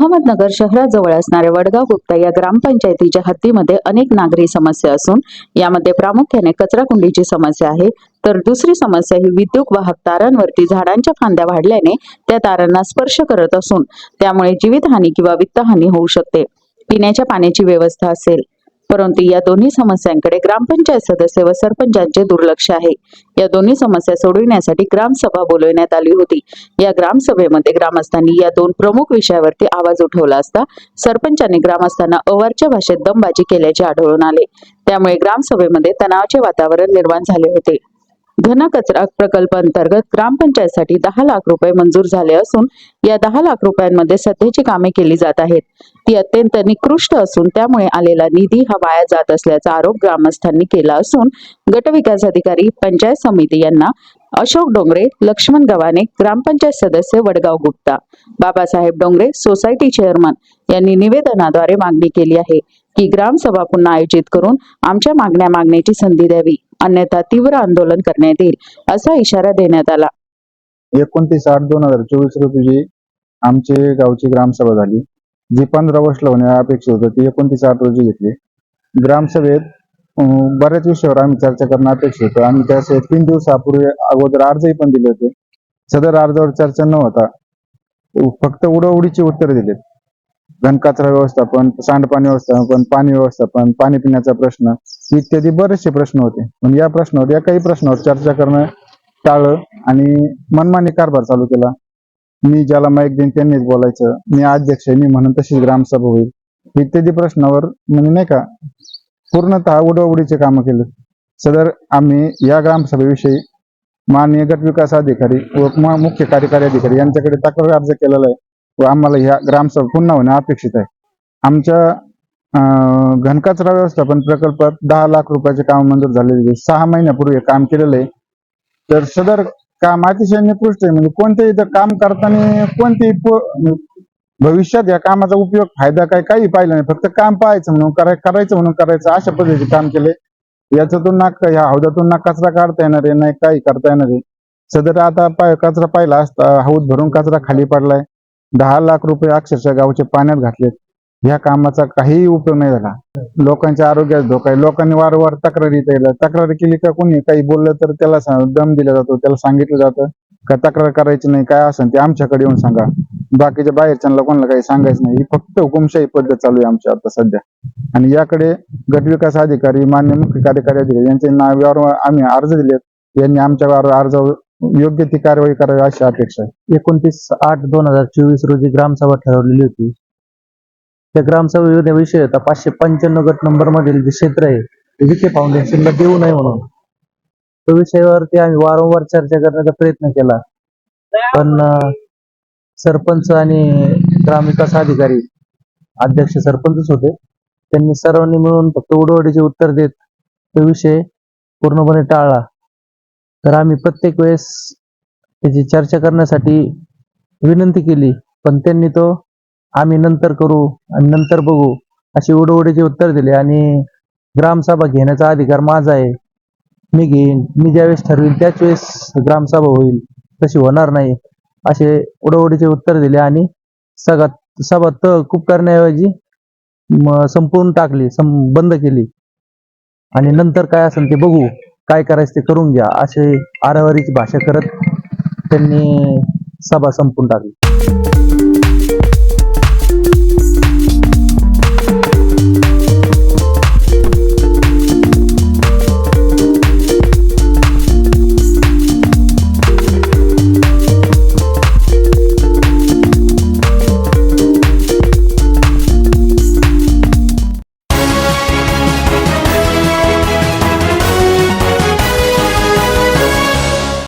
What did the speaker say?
अहमदनगर शहराजवळ असणाऱ्या वडगाव गुप्ता या ग्रामपंचायतीच्या हद्दीमध्ये अनेक नागरी समस्या असून यामध्ये प्रामुख्याने कचरा कुंडीची समस्या आहे. तर दुसरी समस्या ही विद्युत वाहक तारांवरती झाडांच्या फांद्या वाढल्याने त्या तारांना स्पर्श करत असून त्यामुळे जीवितहानी किंवा वित्तहानी होऊ शकते. पिण्याच्या पाण्याची व्यवस्था असेल. परंतु या दोन्ही समस्यांकडे ग्रामपंचायत सदस्य व सरपंचांचे दुर्लक्ष आहे. या दोन्ही समस्या सोडविण्यासाठी ग्रामसभा बोलविण्यात आली होती. या ग्रामसभेमध्ये ग्रामस्थांनी या दोन प्रमुख विषयावरती आवाज उठवला असता सरपंचांनी ग्रामस्थांना अवारच्या भाषेत दमबाजी केल्याचे आढळून आले. त्यामुळे ग्रामसभेमध्ये तणावाचे वातावरण निर्माण झाले होते. घनकचरा प्रकल्प अंतर्गत ग्रामपंचायतसाठी दहा लाख रुपये मंजूर झाले असून या दहा लाख रुपयांमध्ये सध्याची कामे केली जात आहेत. ती अत्यंत निकृष्ट असून त्यामुळे आलेला निधी हा वाया जात असल्याचा आरोप ग्रामस्थांनी केला असून गटविकास अधिकारी पंचायत समिती यांना अशोक डोंगरे लक्ष्मण गव्हाणे ग्रामपंचायत सदस्य वडगाव गुप्ता बाबासाहेब डोंगरे सोसायटी चेअरमन यांनी निवेदनाद्वारे मागणी केली आहे की ग्रामसभा पुन्हा आयोजित करून आमच्या मागण्या मागण्याची संधी द्यावी. अन्यथा तीव्र आंदोलन करण्यात येईल असा इशारा देण्यात आला. एकोणतीस आठ दोन हजार चोवीस रोजी आमचे गावची ग्रामसभा झाली जी पंधरा वर्ष होणे अपेक्षित होतं ती एकोणतीस आठ रोजी घेतली. ग्रामसभेत बऱ्याच विषयावर आम्ही चर्चा करणं अपेक्षित होतं. आम्ही त्याचे तीन दिवसापूर्वी अगोदर अर्जही पण दिले होते. सदर अर्जावर चर्चा न होता फक्त उडवडीची उत्तर दिलेत. घनकचरा व्यवस्थापन सांडपाणी व्यवस्थापन पाणी व्यवस्थापन पाणी पिण्याचा प्रश्न इत्यादी बरेचसे प्रश्न होते. पण या प्रश्नावर या काही प्रश्नावर चर्चा करणं टाळलं आणि मनमानी कारभार चालू केला. मी ज्याला माईक देईन त्यांनीच बोलायचं. मी अध्यक्ष आहे मी म्हणून तशीच ग्रामसभा होईल. इत्यादी प्रश्नावर म्हणजे नाही का पूर्णतः उडवडीचे कामं केले. सदर आम्ही या ग्रामसभेविषयी माननीय गट विकास अधिकारी व मुख्य कार्यकारी अधिकारी यांच्याकडे तक्रार अर्ज केलेला आहे. व आम्हाला ह्या ग्रामसभा पुन्हा होणे अपेक्षित आहे. आमच्या घनकचरा व्यवस्थापन प्रकल्पात दहा लाख रुपयाचे काम मंजूर झालेले आहे. सहा महिन्यापूर्वी हे काम केलेलं आहे. तर सदर काम अतिशय निकृष्ट आहे. म्हणजे कोणतेही इथं काम करताना कोणतेही भविष्यात या कामाचा उपयोग फायदा काय काही पाहिला नाही. फक्त काम पाहायचं म्हणून कराय करायचं म्हणून करायचं अशा पद्धतीचे काम केले. याच्यातून ना ह्या हौदातून ना कचरा काढता येणार आहे नाही काही करता येणार आहे. सदर आता पाय कचरा पाहिला असता हौद भरून कचरा खाली पडलाय. दहा लाख रुपये अक्षरशः गावचे पाण्यात घातलेत. ह्या कामाचा काहीही उपयोग नाही झाला. लोकांच्या आरोग्यास धोका आहे. लोकांनी वारंवार तक्रारी येतात. तक्रार केली का कोणी? काही बोललं तर त्याला दम दिला जातो. त्याला सांगितलं जातं. का तक्रार करायची नाही काय असेल ते आमच्याकडे येऊन सांगा. बाकीच्या बाहेरच्यांना कोणाला काही सांगायचं नाही. ही फक्त हुकुमशाही पद्धत चालू आहे आमच्या आता सध्या. आणि याकडे गटविकास अधिकारी मान्य मुख्य कार्यकारी अधिकारी यांचे नाव आम्ही अर्ज दिलेत. यांनी आमच्या अर्जावर योग्य ती कारवाई करावी अशी अपेक्षा आहे. एकोणतीस आठ दोन हजार चोवीस रोजी ग्रामसभा ठरवलेली होती. त्या ग्रामसभा विषय होता पाचशे पंच्याण्णव गट नंबर मधील जे क्षेत्र आहे ते विखे फाउंडेशनला देऊ नये म्हणून. त्या विषयावरती आम्ही वारंवार चर्चा करण्याचा प्रयत्न केला. पण सरपंच आणि ग्रामविकास अधिकारी अध्यक्ष सरपंचच होते. त्यांनी सर्वांनी मिळून फक्त उडवडीचे उत्तर देत तो विषय पूर्णपणे टाळला. तर आम्ही प्रत्येक वेळेस त्याची चर्चा करण्यासाठी विनंती केली. पण त्यांनी तो आम्ही नंतर करू आणि नंतर बघू अशी उडवडीचे उत्तर दिले. आणि ग्रामसभा घेण्याचा अधिकार माझा आहे. मी घेईन. मी ज्यावेळेस ठरवीन त्याच वेळेस ग्रामसभा होईल. तशी होणार नाही. असे उडवडीचे उत्तर दिले आणि सगळ्यात सभा तहकूब करण्याऐवजी संपवून टाकली सं बंद केली. आणि नंतर काय असेल ते बघू. काय करायचं ते करून घ्या असे आरावारीची भाषा करत त्यांनी सभा संपून टाकली.